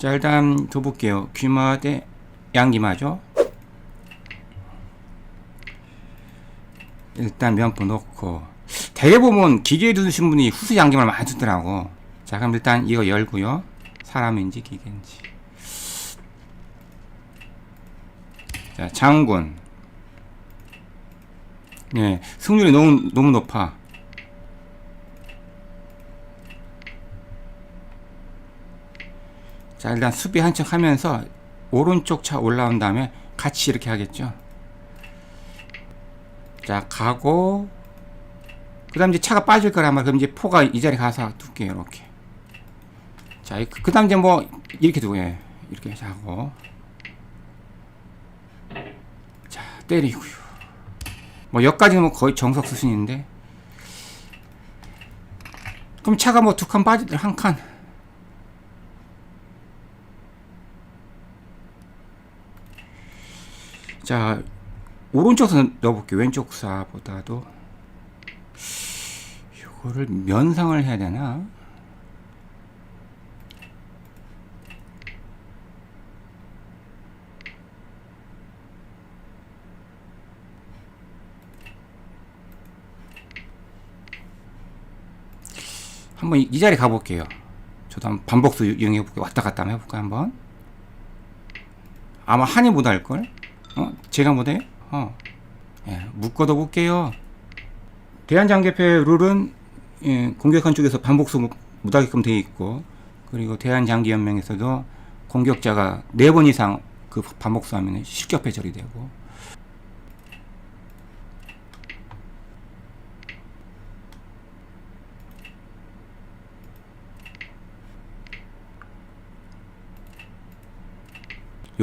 자 일단 더 볼게요. 귀마 대 양귀마죠. 일단 면포 넣고 대개 보면 기계에 두신 분이 후수 양귀마를 많이 두더라고. 자 그럼 일단 이거 열고요. 사람인지 기계인지. 자 장군. 네 승률이 너무 너무 높아. 자 일단 수비 한 척 하면서 오른쪽 차 올라온 다음에 같이 이렇게 하겠죠. 자 가고. 그 다음 이제 차가 빠질 거란 말이야 그럼 이제 포가 이 자리 가서 둘게요 이렇게. 자그 다음 이제 뭐 이렇게 두고 예. 이렇게 하고. 자 때리고요. 뭐 여기까지는 뭐 거의 정석 수준인데. 그럼 차가 뭐 두 칸 빠지들 한칸 자 오른쪽에서 넣어볼게요. 왼쪽 사보다도. 이거를 면상을 해야 되나? 한번 이, 이 자리 가볼게요. 저도 한번 반복수 이용해 볼게요. 왔다 갔다 한번 해볼까요 한번? 아마 한이 못 할걸 어? 제가 못해요? 어. 예, 묶어도 볼게요. 대한장개패 룰은 예, 공격한 쪽에서 반복수 못- 못하게끔 되어 있고 그리고 대한장기연맹에서도 공격자가 네 번 이상 그 반복수 하면 실격 배절이 되고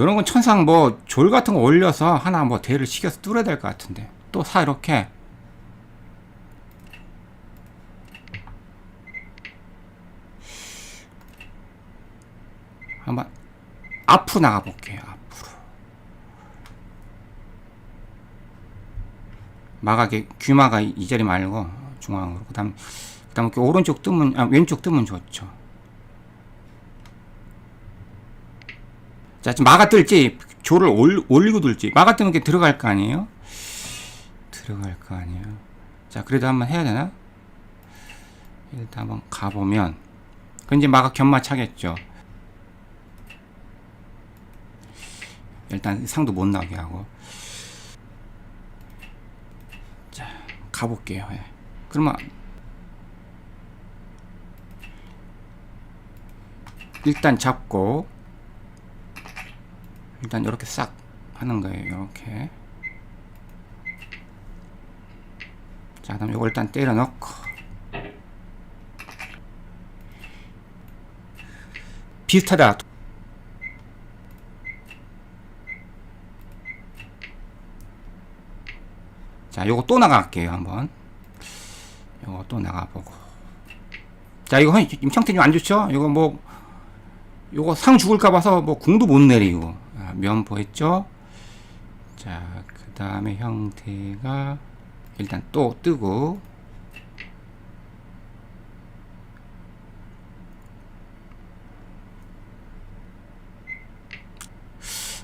이런 건 천상 뭐 졸 같은 거 올려서 하나 뭐 대를 시켜서 뚫어야 될 것 같은데. 또 사 이렇게. 한번 앞으로 나가 볼게요 앞으로. 마가게 귀마가 이- 이 자리 말고 중앙으로. 그 다음 그 다음 에 오른쪽 뜨면 아 왼쪽 뜨면 좋죠 자, 지금 마가 뜰지 조를 올, 올리고 둘지 마가 뜨면 이렇게 들어갈 거 아니에요? 들어갈 거 아니에요. 자, 그래도 한번 해야 되나? 일단 한번 가보면 그 이제 마가 견마 차겠죠. 일단 상도 못 나게 하고 자 가볼게요. 예. 그러면 일단 잡고 일단 이렇게 싹 하는 거예요. 이렇게. 자, 그다음 이거 일단 때려 넣고 비슷하다. 자, 요거 또 나갈게요, 한번. 요거 또 나가보고. 자, 이거 임창태 좀 안 좋죠? 이거 뭐, 요거 상 죽을까 봐서 뭐 궁도 못 내리고 아, 면포 했죠 자 그 다음에 형태가 일단 또 뜨고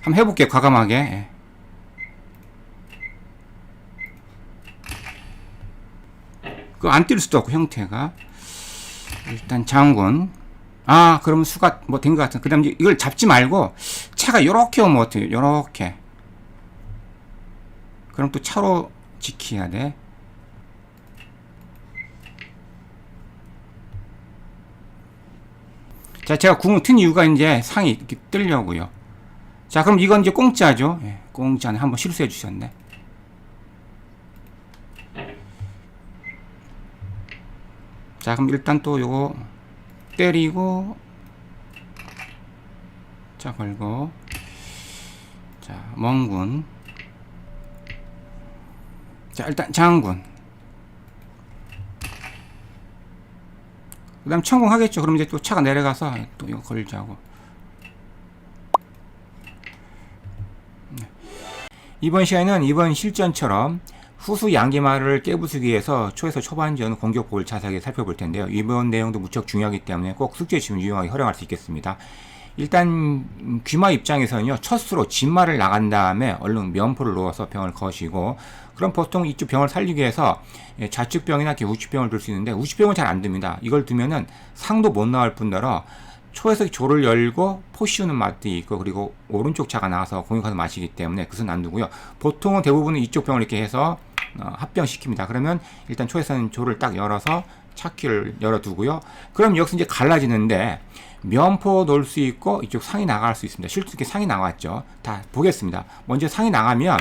한번 해볼게요 과감하게 예. 그안 뛸 수도 없고 형태가 일단 장군 아, 그러면 수가 뭐 된 것 같은. 그 다음에 이걸 잡지 말고 차가 요렇게 오면 어때요? 요렇게. 그럼 또 차로 지켜야 돼. 자, 제가 궁을 튼 이유가 이제 상이 이렇게 뜨려고요. 자, 그럼 이건 이제 공짜죠. 예, 공짜네. 한번 실수해 주셨네. 자, 그럼 일단 또 요거 때리고 자 걸고 자 멍군 자 일단 장군 그 다음 천공하겠죠 그럼 이제 또 차가 내려가서 또 이거 걸자고 네. 이번 시간에는 이번 실전처럼 후수 양기말을 깨부수기 위해서 초에서 초반전 공격법을 자세하게 살펴볼 텐데요. 이번 내용도 무척 중요하기 때문에 꼭 숙제 시험 유용하게 활용할 수 있겠습니다. 일단 음, 귀마 입장에서는요 첫수로 진마를 나간 다음에 얼른 면포를 놓아서 병을 거시고 그럼 보통 이쪽 병을 살리기 위해서 예, 좌측병이나 우측병을 들수 있는데 우측병은 잘 안 듭니다. 이걸 두면은 상도 못 나올 뿐더러 초에서 조를 열고 포시우는 맛도 있고 그리고 오른쪽 차가 나와서 공격하는 맛이기 때문에 그것은 안 두고요. 보통은 대부분은 이쪽 병을 이렇게 해서 어, 합병시킵니다. 그러면 일단 초에서는 조를 딱 열어서 차키를 열어두고요. 그럼 여기서 이제 갈라지는데 면포 놓을 수 있고 이쪽 상이 나갈 수 있습니다. 실제 이렇게 상이 나왔죠. 다 보겠습니다. 먼저 상이 나가면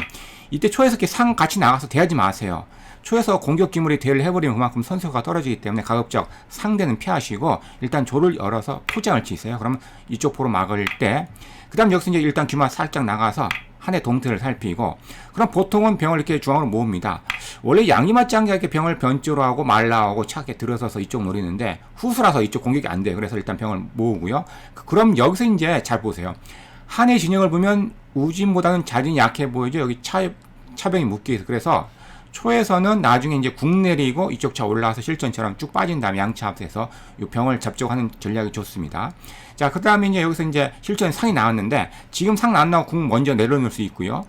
이때 초에서 이렇게 상 같이 나가서 대하지 마세요. 초에서 공격 기물이 대를 해버리면 그만큼 선수가 떨어지기 때문에 가급적 상대는 피하시고 일단 조를 열어서 포장을 치세요. 그러면 이쪽 포로 막을 때 그 다음 여기서 이제 일단 귀마 살짝 나가서 한 해 동태를 살피고 그럼 보통은 병을 이렇게 중앙으로 모읍니다. 원래 양이마 짱가 이렇게 병을 변조로 하고 말라하고 차게 들어서서 이쪽 노리는데 후수라서 이쪽 공격이 안 돼요. 그래서 일단 병을 모으고요. 그- 그럼 여기서 이제 잘 보세요. 한 해 진영을 보면 우진보다는 자진이 약해 보이죠. 여기 차 차병이 묶여 있어. 그래서 초에서는 나중에 이제 궁 내리고 이쪽 차 올라와서 실전처럼 쭉 빠진 다음에 양차 합해서 이 병을 잡적하는 전략이 좋습니다. 자, 그 다음에 이제 여기서 이제 실전 상이 나왔는데 지금 상 안 나오고 궁 먼저 내려놓을 수 있고요.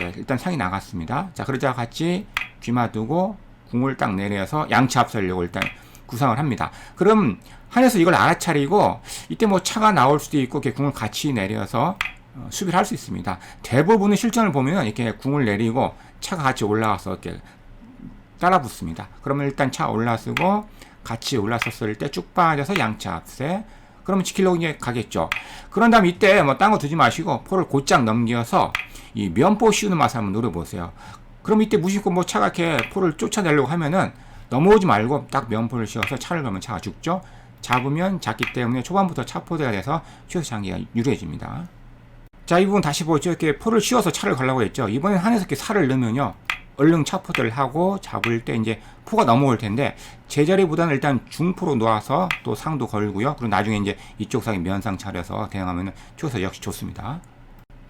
예, 일단 상이 나갔습니다. 자, 그러자 같이 귀마 두고 궁을 딱 내려서 양차 합살려고 일단 구상을 합니다. 그럼 한에서 이걸 알아차리고 이때 뭐 차가 나올 수도 있고 이렇게 궁을 같이 내려서 어, 수비를 할 수 있습니다. 대부분의 실전을 보면 이렇게 궁을 내리고 차가 같이 올라와서 이렇게 따라 붙습니다. 그러면 일단 차 올라서고 같이 올라섰을 때 쭉 빠져서 양차 앞세 그러면 지키려고 이제 가겠죠. 그런 다음 이때 뭐 딴 거 두지 마시고 포를 곧장 넘겨서 이 면포 씌우는 맛을 한번 노려보세요. 그럼 이때 무심코 뭐 차가 이렇게 포를 쫓아내려고 하면은 넘어오지 말고 딱 면포를 씌워서 차를 걸면 차가 죽죠. 잡으면 작기 때문에 초반부터 차 포대가 돼서 씌워서 장기가 유리해집니다. 자, 이 부분 다시 보죠. 이렇게 포를 씌워서 차를 걸라고 했죠. 이번엔 한에서 이렇게 살을 넣으면요. 얼른 차 포대를 하고 잡을 때 이제 포가 넘어올 텐데 제자리보다는 일단 중포로 놓아서 또 상도 걸고요. 그리고 나중에 이제 이쪽 상에 면상 차려서 대응하면은 초에서 역시 좋습니다.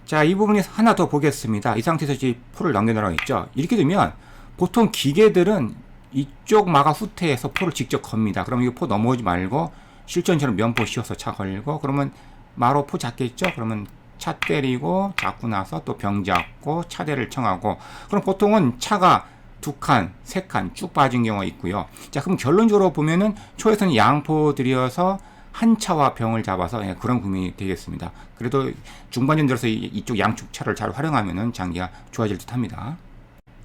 자, 이 부분에서 하나 더 보겠습니다. 이 상태에서 이제 포를 넘겨놓으라고 했죠. 이렇게 되면 보통 기계들은 이쪽 마가 후퇴해서 포를 직접 겁니다. 그러면 이거 포 넘어오지 말고 실전처럼 면포 씌워서 차 걸고 그러면 마로 포 잡겠죠? 그러면 차 때리고 잡고 나서 또 병 잡고 차대를 청하고 그럼 보통은 차가 두 칸, 세 칸 쭉 빠진 경우가 있고요. 자, 그럼 결론적으로 보면은 초에서는 양포 들여서 한 차와 병을 잡아서 예, 그런 구민이 되겠습니다. 그래도 중반전 들어서 이- 이쪽 양쪽 차를 잘 활용하면은 장기가 좋아질 듯 합니다.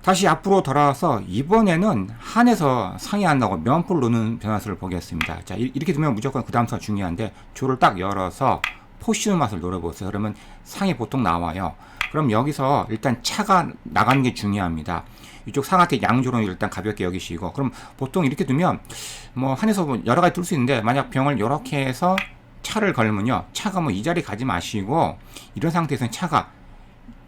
다시 앞으로 돌아와서 이번에는 한에서 나고 면포를 놓는 변화수를 보겠습니다. 자, 이- 이렇게 되면 무조건 그 다음 수가 중요한데 조를 딱 열어서 포시는 맛을 노려보세요. 그러면 상이 보통 나와요. 그럼 여기서 일단 차가 나가는 게 중요합니다. 이쪽 상한테 양조로 일단 가볍게 여기시고 그럼 보통 이렇게 두면 뭐 한에서 뭐 여러 가지 뚫을 수 있는데 만약 병을 이렇게 해서 차를 걸면요 차가 뭐 이 자리 가지 마시고 이런 상태에서는 차가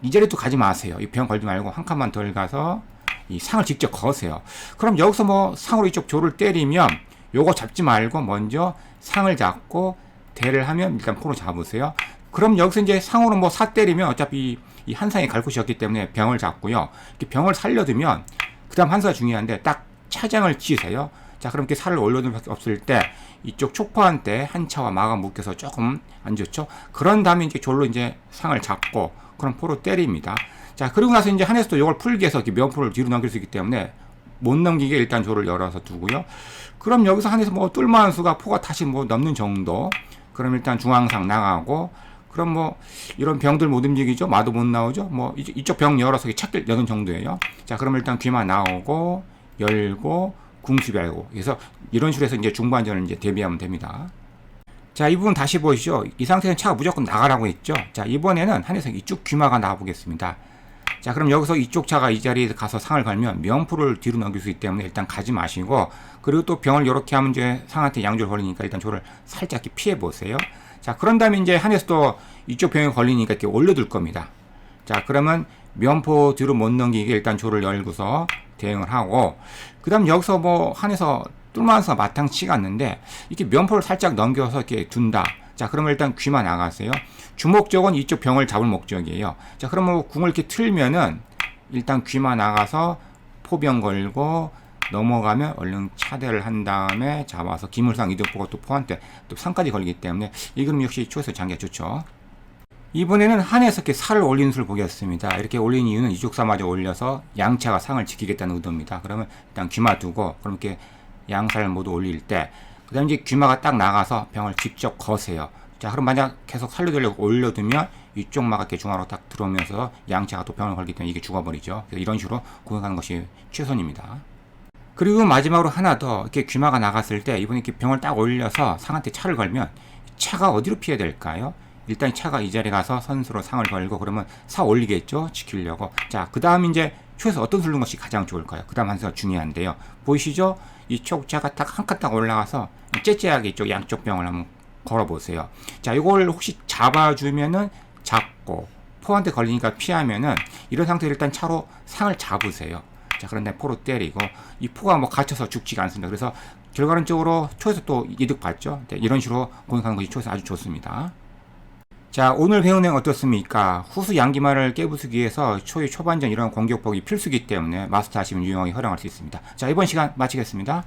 이 자리도 가지 마세요. 이 병 걸지 말고 한 칸만 덜 가서 이 상을 직접 거세요. 그럼 여기서 뭐 상으로 이쪽 조를 때리면 요거 잡지 말고 먼저 상을 잡고 대를 하면 일단 포로 잡으세요. 그럼 여기서 이제 상으로 뭐 사 때리면 어차피 이 한 상이 갈 곳이 없기 때문에 병을 잡고요. 이렇게 병을 살려두면 그 다음 한 수가 중요한데 딱 차장을 치세요. 자 그럼 이렇게 살을 올려둘 밖에 없을 때 이쪽 촉포한 때한 차와 마가 묶여서 조금 안 좋죠. 그런 다음에 이제 졸로 이제 상을 잡고 그럼 포로 때립니다. 자 그리고 나서 이제 한에서도 이걸 풀기 위해서 이렇게 면포를 뒤로 넘길 수 있기 때문에 못 넘기게 일단 조를 열어서 두고요. 그럼 여기서 한에서 뭐 뚫만한 수가 포가 다시 뭐 넘는 정도. 그럼 일단 중앙상 나가고 그럼 뭐 이런 병들 못 움직이죠. 마도 못 나오죠. 뭐 이쪽, 병 열어서 찾길 여는 정도예요. 자 그럼 일단 귀만 나오고 열고 궁수비 알고 그래서 이런 식으로 해서 이제 중반전을 이제 대비하면 됩니다. 자, 이 부분 다시 보시죠. 이 상태에서 차가 무조건 나가라고 했죠. 자, 이번에는 한해서 이쪽 귀마가 나와 보겠습니다. 자, 그럼 여기서 이쪽 차가 이 자리에 가서 상을 걸면 명포를 뒤로 넘길 수 있기 때문에 일단 가지 마시고 그리고 또 병을 이렇게 하면 이제 상한테 양조를 걸리니까 일단 조를 살짝 피해 보세요. 자, 그런 다음에 이제 한에서 또 이쪽 병이 걸리니까 이렇게 올려둘 겁니다. 자, 그러면 면포 뒤로 못 넘기게 일단 조를 열고서 대응을 하고, 그 다음 여기서 뭐 한에서 뚫만서 마탕 치갔는데, 이렇게 면포를 살짝 넘겨서 이렇게 둔다. 자, 그러면 일단 귀만 나가세요. 주목적은 이쪽 병을 잡을 목적이에요. 자, 그러면 궁을 이렇게 틀면은, 일단 귀만 나가서 포병 걸고, 넘어가면 얼른 차대를 한 다음에 잡아서 기물상 이득보고 또 포한테 또 상까지 걸리기 때문에 이 그림 역시 초에서 장기가 좋죠. 이번에는 한에서 이렇게 살을 올리는 수를 보겠습니다. 이렇게 올린 이유는 이쪽 사마저 올려서 양차가 상을 지키겠다는 의도입니다. 그러면 일단 귀마 두고 그럼 이렇게 양살을 모두 올릴 때 그 다음 이제 귀마가 딱 나가서 병을 직접 거세요. 자, 그럼 만약 계속 살려두려고 올려두면 이쪽 마가 이렇게 중앙으로 딱 들어오면서 양차가 또 병을 걸기 때문에 이게 죽어버리죠. 그래서 이런 식으로 공격하는 것이 최선입니다. 그리고 마지막으로 하나 더 이렇게 귀마가 나갔을 때 이번에 이렇게 병을 딱 올려서 상한테 차를 걸면 차가 어디로 피해야 될까요? 일단 차가 이 자리에 가서 선수로 상을 걸고 그러면 사 올리겠죠 지키려고 자 그 다음 이제 초에서 어떤 넣는 것이 가장 좋을까요. 그 다음 한 수가 중요한데요. 보이시죠? 이 촉차가 딱 한 칸 딱 올라가서 째째하게 이쪽 양쪽 병을 한번 걸어 보세요. 자 이걸 혹시 잡아주면은 잡고 포한테 걸리니까 피하면은 이런 상태로 일단 차로 상을 잡으세요. 자 그런데 포로 때리고 이 포가 뭐 갇혀서 죽지가 않습니다. 그래서 결과론적으로 초에서 또 이득 봤죠? 네, 이런 식으로 공격하는 것이 초에서 아주 좋습니다 자 오늘 배운 내용 어떻습니까? 후수 양기말을 깨부수기 위해서 초의 초반전 이런 공격법이 필수기 때문에 마스터하시면 유용하게 활용할 수 있습니다. 자 이번 시간 마치겠습니다.